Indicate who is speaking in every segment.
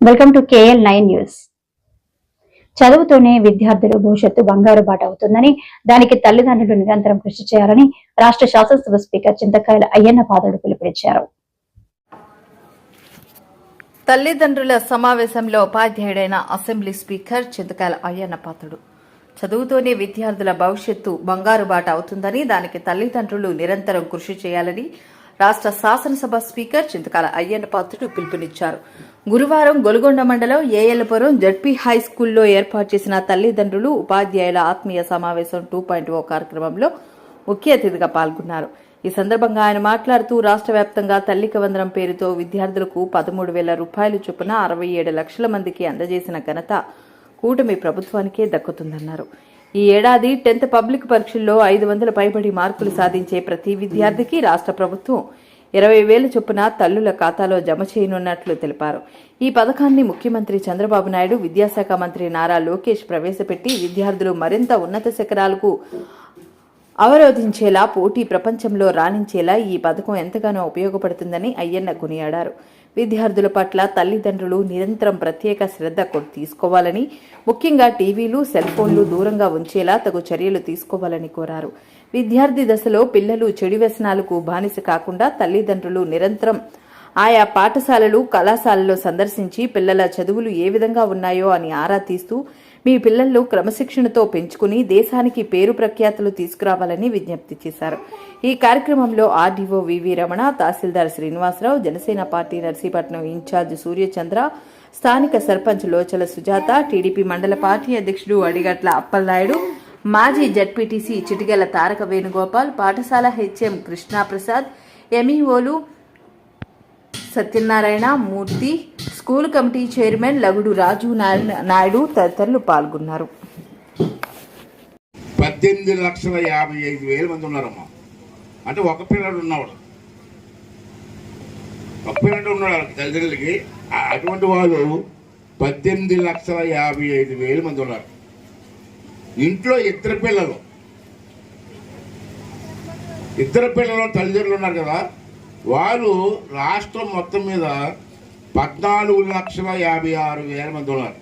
Speaker 1: Welcome to KL nine news. చదువుతోనే విద్యార్థులు భవిష్యత్తు బంగారు బాట అవుతుందని దానికి తల్లిదండ్రులు నిరంతరం కృషి చేయాలని రాష్ట్ర శాసనసభ స్పీకర్ చింతకాయల అయ్యన్న పాదుడు పిలుపునిచ్చారు.
Speaker 2: తల్లిదండ్రుల సమావేశంలో ఉపాధ్యాయుడైన అసెంబ్లీ స్పీకర్ చింతకాయల అయ్యన్న పాత్రుడు. చదువుతోనే విద్యార్థుల భవిష్యత్తు బంగారు బాట అవుతుందని దానికి తల్లిదండ్రులు నిరంతరం కృషి చేయాలని రాష్ట్ర శాసనసభ స్పీకర్ చింతకాల అయ్యన్న పాత్రుడు పిలుపునిచ్చారు. గురువారం గొలుగొండ మండలం ఏఎల్పురం జడ్పీ హై స్కూల్లో ఏర్పాటు చేసిన తల్లిదండ్రులు ఉపాధ్యాయుల ఆత్మీయ సమావేశం టూ పాయింట్ ఓ కార్యక్రమంలో ముఖ్య అతిథిగా పాల్గొన్నారు. ఈ సందర్భంగా ఆయన మాట్లాడుతూ రాష్ట్ర వ్యాప్తంగా తల్లికి వందనం పేరుతో విద్యార్థులకు పదమూడు వేల రూపాయలు చొప్పున అరవై ఏడు లక్షల మందికి అందజేసిన ఘనత కూటమి ప్రభుత్వానికే దక్కుతుందన్నారు. ఈ ఏడాది టెన్త్ పబ్లిక్ పరీక్షల్లో ఐదు వందల పైబడి మార్కులు సాధించే ప్రతి విద్యార్థికి రాష్ట్ర ప్రభుత్వం ఇరవై వేల చొప్పున తల్లుల ఖాతాలో జమ చేయనున్నట్లు తెలిపారు. ఈ పథకాన్ని ముఖ్యమంత్రి చంద్రబాబు నాయుడు విద్యాశాఖ మంత్రి నారా లోకేష్ ప్రవేశపెట్టి విద్యార్థులు మరింత ఉన్నత శిఖరాలకు అవరోధించేలా పోటీ ప్రపంచంలో రాణించేలా ఈ పథకం ఎంతగానో ఉపయోగపడుతుందని అయ్యన్న కొనియాడారు. విద్యార్థుల పట్ల తల్లిదండ్రులు నిరంతరం ప్రత్యేక శ్రద్ధ తీసుకోవాలని ముఖ్యంగా టీవీలు సెల్ ఫోన్లు దూరంగా ఉంచేలా తగు చర్యలు తీసుకోవాలని కోరారు. విద్యార్థి దశలో పిల్లలు చెడు వ్యసనాలకు బానిస కాకుండా తల్లిదండ్రులు నిరంతరం ఆయా పాఠశాలలు కళాశాలలో సందర్శించి పిల్లల చదువులు ఏ విధంగా ఉన్నాయో అని ఆరా తీస్తూ మీ పిల్లల్లో క్రమశిక్షణతో పెంచుకుని దేశానికి పేరు ప్రఖ్యాతులు తీసుకురావాలని విజ్ఞప్తి చేశారు. ఈ కార్యక్రమంలో RDO V V Ramana tahsildar Srinivasarao Janasena party Narsipatnam incharge Suryachandra స్థానిక సర్పంచ్ లోచల సుజాత టీడీపీ మండల పార్టీ అధ్యక్షుడు అడిగట్ల అప్పలనాయుడు మాజీ జడ్పీటీసీ చిటిగల తారక వేణుగోపాల్ పాఠశాల HM కృష్ణాప్రసాద్ ఎంఈఓలు Satyanarayana Murthy school committee chairman Lagudu Raju Naidu తదితరులు పాల్గొన్నారు.
Speaker 3: పద్దెనిమిది లక్షల యాభై ఐదు వేల మంది ఉన్నారమ్మా. అంటే ఒక పిల్లడు ఉన్నవాడు. ఒక పిల్లడు ఉన్నాడు తల్లిదండ్రులకి. అటువంటి వాళ్ళు పద్దెనిమిది లక్షల యాభై ఐదు వేల మంది ఉన్నారు. ఇంట్లో ఇద్దరు పిల్లలు. ఇద్దరు పిల్లలు తల్లిదండ్రులు ఉన్నారు కదా. వారు రాష్ట్రం మొత్తం మీద పద్నాలుగు లక్షల యాభై ఆరు వేల మంది ఉన్నారు.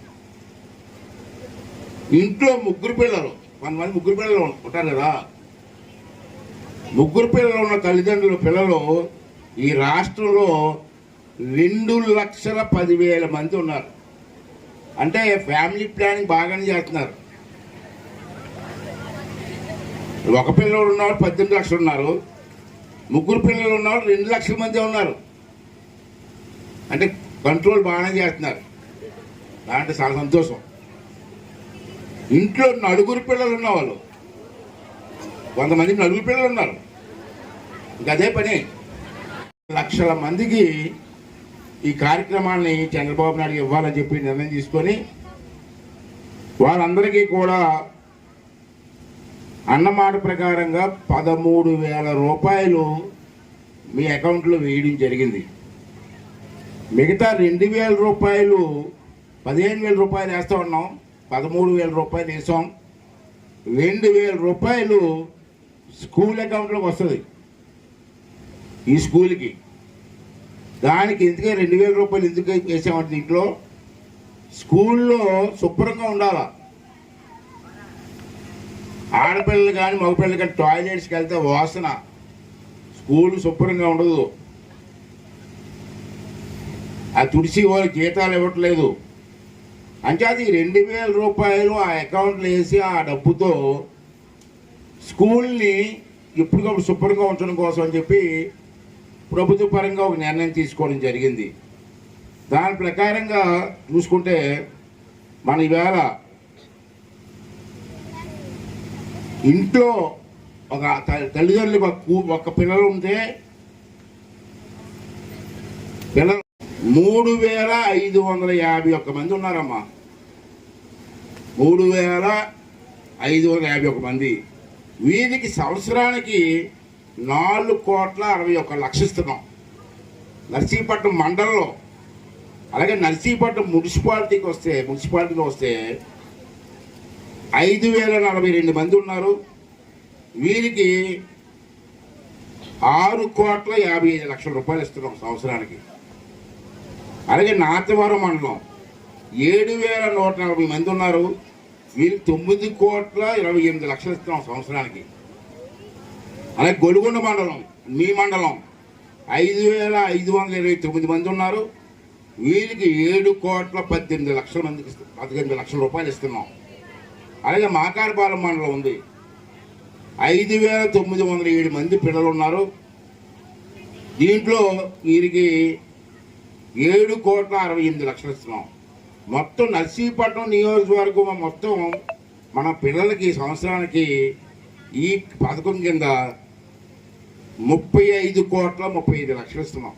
Speaker 3: ఇంట్లో ముగ్గురు పిల్లలు కొంతమంది ముగ్గురు పిల్లలు ఉంటారు కదా. ముగ్గురు పిల్లలు ఉన్న తల్లిదండ్రుల పిల్లలు ఈ రాష్ట్రంలో రెండు లక్షల పదివేల మంది ఉన్నారు. అంటే ఫ్యామిలీ ప్లానింగ్ బాగానే చేస్తున్నారు. ఒక పిల్లలు ఉన్నవాడు పద్దెనిమిది లక్షలు ఉన్నారు. ముగ్గురు పిల్లలు ఉన్నవాడు రెండు లక్షల మంది ఉన్నారు. అంటే కంట్రోల్ బాగానే చేస్తున్నారు. దాంట్లో చాలా సంతోషం. ఇంట్లో నలుగురు పిల్లలు ఉన్నవాళ్ళు. కొంతమంది నలుగురు పిల్లలు ఉన్నారు. ఇంకా అదే పని. లక్షల మందికి ఈ కార్యక్రమాన్ని చంద్రబాబు నాయుడు ఇవ్వాలని చెప్పి నిర్ణయం తీసుకొని వారందరికీ కూడా అన్నమాట ప్రకారంగా పదమూడు వేల రూపాయలు మీ అకౌంట్లో వేయడం జరిగింది. మిగతా రెండు వేల రూపాయలు పదిహేను వేల రూపాయలు వేస్తూ ఉన్నాం. పదమూడు వేల రూపాయలు వేసాం. రెండు వేల రూపాయలు స్కూల్ అకౌంట్లోకి వస్తుంది. ఈ స్కూల్కి. దానికి ఎందుకే రెండు వేల రూపాయలు ఎందుకు వేసామంటే దీంట్లో? స్కూల్లో శుభ్రంగా ఉండాలా? ఆడపిల్లలు కానీ మగపిల్లలు కానీ టాయిలెట్స్కి వెళ్తే వాసన. స్కూల్ శుభ్రంగా ఉండదు. ఆ తుడిసి వాళ్ళు జీతాలు ఇవ్వట్లేదు. అంటే అది రెండు వేల రూపాయలు ఆ అకౌంట్లో వేసి ఆ డబ్బుతో స్కూల్ని ఎప్పటికప్పుడు శుభ్రంగా ఉంచడం కోసం అని చెప్పి ప్రభుత్వ పరంగా ఒక నిర్ణయం తీసుకోవడం జరిగింది. దాని ప్రకారంగా చూసుకుంటే మన ఈవేళ ఇంట్లో ఒక తల్లిదండ్రులు ఒక పిల్లలు ఉంటే పిల్లలు మూడు వేల ఐదు వందల యాభై ఒక్క మంది ఉన్నారమ్మా. మూడు వేల ఐదు వందల యాభై ఒక మంది. వీరికి సంవత్సరానికి నాలుగు కోట్ల అరవై ఒక్క లక్ష ఇస్తున్నాం నర్సీపట్నం మండలంలో. అలాగే నర్సీపట్నం మున్సిపాలిటీకి వస్తే మున్సిపాలిటీలో వస్తే ఐదు వేల నలభై రెండు మంది ఉన్నారు. వీరికి ఆరు కోట్ల యాభై ఐదు లక్షల రూపాయలు ఇస్తున్నాం సంవత్సరానికి. అలాగే నాతవరం మండలం. ఏడు వేల నూట నలభై మంది ఉన్నారు. వీరికి తొమ్మిది కోట్ల ఇరవై ఎనిమిది లక్షలు ఇస్తున్నాం సంవత్సరానికి. అలాగే గొలుగొండ మండలం మీ మండలం. ఐదు వేల ఐదు వందల ఇరవై తొమ్మిది మంది ఉన్నారు. వీరికి ఏడు కోట్ల పద్దెనిమిది లక్షల మందికి పద్దెనిమిది లక్షల రూపాయలు ఇస్తున్నాం. అలాగే మాకారపాలెం మండలం ఉంది. ఐదు వేల తొమ్మిది వందల ఏడు మంది పిల్లలు ఉన్నారు. దీంట్లో వీరికి ఏడు కోట్ల అరవై ఎనిమిది లక్షలు ఇస్తున్నాం. మొత్తం నర్సీపట్నం నియోజకవర్గం మొత్తం మన పిల్లలకి సంవత్సరానికి ఈ పథకం కింద ముప్పై ఐదు కోట్ల ముప్పై ఐదు లక్షలు ఇస్తున్నాం.